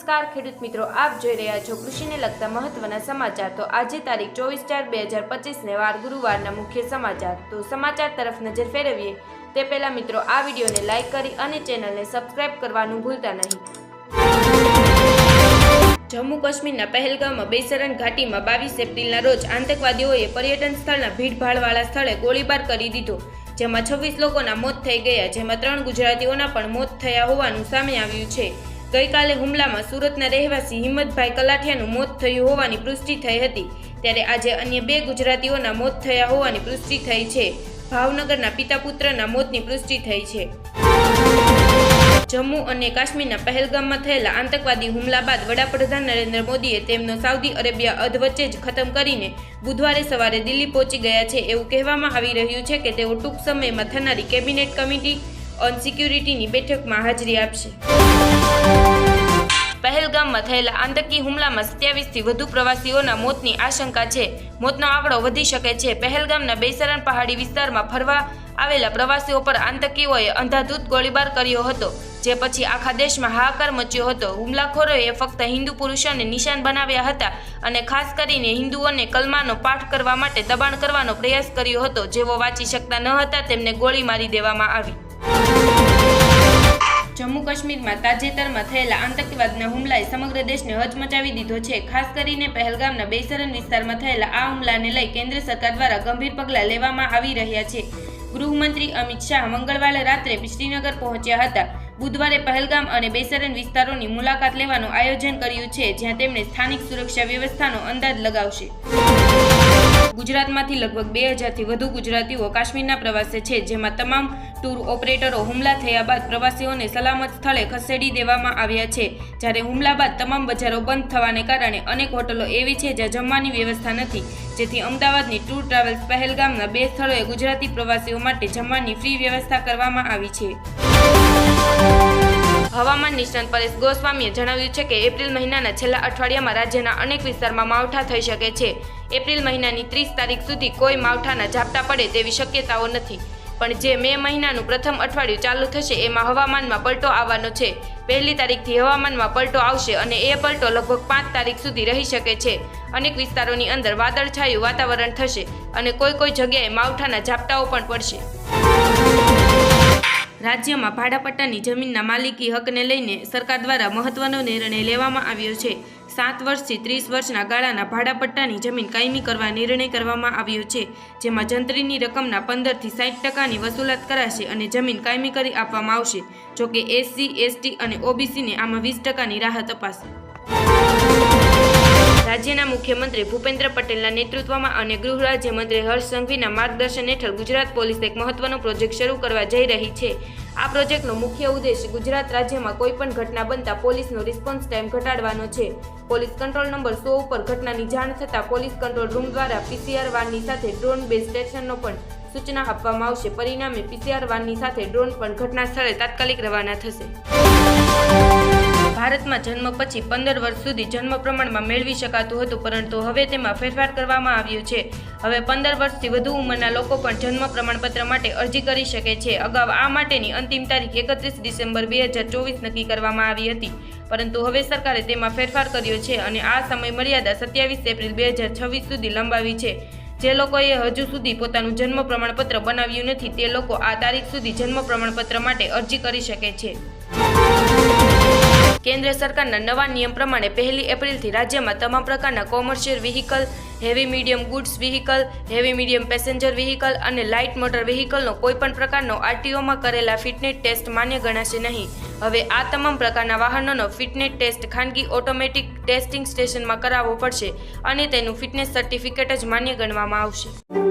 નમસ્કાર, ખેડૂત મિત્રો. આપ જોઈ રહ્યા છો કૃષિને લગતા મહત્વના સમાચાર. તો આજે તારીખ ચોવીસ ચાર બે હજાર પચીસને વાર ગુરુવારના મુખ્ય સમાચાર. તો સમાચાર તરફ નજર ફેરવીએ. તે પહેલા મિત્રો, આ વિડીયોને લાઇક કરી અને ચેનલને સબસ્ક્રાઇબ કરવાનું ભૂલતા નહીં. જમ્મુ કાશ્મીરના પહેલગામમાં બેસરન ઘાટીમાં બાવીસ એપ્રિલના રોજ આતંકવાદીઓએ પર્યટન સ્થળના ભીડભાડવાળા સ્થળે ગોળીબાર કરી દીધો, જેમાં છવ્વીસ લોકોના મોત થઈ ગયા, જેમાં ત્રણ ગુજરાતીઓના પણ મોત થયા હોવાનું સામે આવ્યું છે. ગઈકાલે હુમલામાં સુરતના રહેવાસી હિંમતભાઈ કલાઠિયાનું મોત થયું હોવાની પુષ્ટિ થઈ હતી. ત્યારે આજે અન્ય બે ગુજરાતીઓના મોત થયા હોવાની પુષ્ટિ થઈ છે. ભાવનગરના પિતા પુત્રના મોતની પુષ્ટિ થઈ છે. જમ્મુ અને કાશ્મીરના પહેલગામમાં થયેલા આતંકવાદી હુમલા બાદ વડાપ્રધાન નરેન્દ્ર મોદીએ તેમનો સાઉદી અરેબિયા અધ વચ્ચે જ ખતમ કરીને બુધવારે સવારે દિલ્હી પહોંચી ગયા છે એવું કહેવામાં આવી રહ્યું છે કે તેઓ ટૂંક સમયમાં થનારી કેબિનેટ કમિટી ઓન સિક્યુરિટીની બેઠકમાં હાજરી આપશે. પહેલગામમાં થયેલા આતંકી હુમલામાં સત્યાવીસથી વધુ પ્રવાસીઓના મોતની આશંકા છે. મોતનો આંકડો વધી શકે છે. પહેલગામના બેસરણ પહાડી વિસ્તારમાં ફરવા આવેલા પ્રવાસીઓ પર આતંકીઓએ અંધાધૂત ગોળીબાર કર્યો હતો, જે પછી આખા દેશમાં હાહાકાર મચ્યો હતો. હુમલાખોરોએ ફક્ત હિન્દુ પુરુષોને નિશાન બનાવ્યા હતા અને ખાસ કરીને હિન્દુઓને કલમાનો પાઠ કરવા માટે દબાણ કરવાનો પ્રયાસ કર્યો હતો જેઓ વાંચી શકતા ન હતા તેમને ગોળી મારી દેવામાં આવી. જમ્મુ કાશ્મીરમાં તાજેતરમાં થયેલા આતંકવાદના હુમલાએ સમગ્ર દેશને હચમચાવી દીધો છે. ખાસ કરીને પહેલગામના બેસરન વિસ્તારમાં થયેલા આ હુમલાને લઈ કેન્દ્ર સરકાર દ્વારા ગંભીર પગલાં લેવામાં આવી રહ્યા છે. ગૃહમંત્રી અમિત શાહ મંગળવારે રાત્રે શ્રીનગર પહોંચ્યા હતા. બુધવારે પહેલગામ અને બેસરન વિસ્તારોની મુલાકાત લેવાનું આયોજન કર્યું છે, જ્યાં તેમણે સ્થાનિક સુરક્ષા વ્યવસ્થાનો અંદાજ લગાવશે. ગુજરાતમાંથી લગભગ બે હજારથી વધુ ગુજરાતીઓ કાશ્મીરના પ્રવાસે છે, જેમાં તમામ ટૂર ઓપરેટરો હુમલા થયા બાદ પ્રવાસીઓને સલામત સ્થળે ખસેડી દેવામાં આવ્યા છે. જ્યારે હુમલા બાદ તમામ બજારો બંધ થવાને કારણે અનેક હોટલો એવી છે, જ્યાં જમવાની વ્યવસ્થા નથી. જેથી અમદાવાદની ટૂર ટ્રાવેલ્સ પહેલગામના બે સ્થળોએ ગુજરાતી પ્રવાસીઓ માટે જમવાની ફ્રી વ્યવસ્થા કરવામાં આવી છે. હવામાન નિષ્ણાંત પરેશ ગોસ્વામીએ જણાવ્યું છે કે એપ્રિલ મહિનાના છેલ્લા અઠવાડિયામાં રાજ્યના અનેક વિસ્તારમાં માવઠા થઈ શકે છે. એપ્રિલ મહિનાની ત્રીસ તારીખ સુધી કોઈ માવઠાના ઝાપટા પડે તેવી શક્યતાઓ નથી. પણ જે મે મહિનાનું પ્રથમ અઠવાડિયું ચાલુ થશે એમાં હવામાનમાં પલટો આવવાનો છે. પહેલી તારીખથી હવામાનમાં પલટો આવશે અને એ પલટો લગભગ પાંચ તારીખ સુધી રહી શકે છે. અનેક વિસ્તારોની અંદર વાદળછાયું વાતાવરણ થશે અને કોઈ કોઈ જગ્યાએ માવઠાના ઝાપટાઓ પણ પડશે. રાજ્યમાં ભાડાપટ્ટાની જમીનના માલિકી હકને લઈને સરકાર દ્વારા મહત્વનો નિર્ણય લેવામાં આવ્યો છે. સાત વર્ષથી ત્રીસ વર્ષના ગાળાના ભાડાપટ્ટાની જમીન કાયમી કરવા નિર્ણય કરવામાં આવ્યો છે, જેમાં જંત્રીની રકમના પંદરથી સાઠ ટકાની વસૂલાત કરાશે અને જમીન કાયમી કરી આપવામાં આવશે. જોકે એસસી, એસટી અને ઓબીસીને આમાં વીસ ટકાની રાહત અપાશે. મુખ્યમંત્રી ભૂપેન્દ્ર પટેલના નેતૃત્વમાં અને ગૃહ રાજ્યમંત્રી હર્ષ સંઘવીના માર્ગદર્શન હેઠળ ગુજરાત પોલીસ એક મહત્વનો પ્રોજેક્ટ શરૂ કરવા જઈ રહી છે. આ પ્રોજેક્ટનો મુખ્ય ઉદ્દેશ ગુજરાત રાજ્યમાં કોઈપણ ઘટના બનતા પોલીસનો રિસ્પોન્સ ટાઈમ ઘટાડવાનો છે. પોલીસ કંટ્રોલ નંબર સો ઉપર ઘટનાની જાણ થતાં પોલીસ કંટ્રોલ રૂમ દ્વારા પીસીઆર વાનની સાથે ડ્રોન બેઝ સ્ટેશનનો પણ સૂચના આપવામાં આવશે. પરિણામે પીસીઆર વાનની સાથે ડ્રોન પણ ઘટના સ્થળે તાત્કાલિક રવાના થશે. ભારતમાં જન્મ પછી પંદર વર્ષ સુધી જન્મ પ્રમાણમાં મેળવી શકાતું હતું, પરંતુ હવે તેમાં ફેરફાર કરવામાં આવ્યો છે. હવે પંદર વર્ષથી વધુ ઉંમરના લોકો પણ જન્મ પ્રમાણપત્ર માટે અરજી કરી શકે છે. અગાઉ આ માટેની અંતિમ તારીખ એકત્રીસ ડિસેમ્બર બે હજાર ચોવીસ નક્કી કરવામાં આવી હતી. પરંતુ હવે સરકારે તેમાં ફેરફાર કર્યો છે અને આ સમય મર્યાદા સત્યાવીસ એપ્રિલ બે હજાર છવ્વીસ સુધી લંબાવી છે. જે લોકોએ હજુ સુધી પોતાનું જન્મ પ્રમાણપત્ર બનાવ્યું નથી, તે લોકો આ તારીખ સુધી જન્મ પ્રમાણપત્ર માટે અરજી કરી શકે છે. કેન્દ્ર સરકારના નવા નિયમ પ્રમાણે પહેલી એપ્રિલથી રાજ્યમાં તમામ પ્રકારના commercial vehicle, heavy medium goods vehicle, heavy medium passenger vehicle અને લાઇટ મોટર વ્હીકલનો કોઈપણ પ્રકારનો આરટીઓમાં કરેલા ફિટનેસ ટેસ્ટ માન્ય ગણાશે નહીં. હવે આ તમામ પ્રકારના વાહનોનો ફિટનેસ ટેસ્ટ ખાનગી ઓટોમેટિક ટેસ્ટિંગ સ્ટેશનમાં કરાવવો પડશે અને તેનું ફિટનેસ સર્ટિફિકેટ જ માન્ય ગણવામાં આવશે.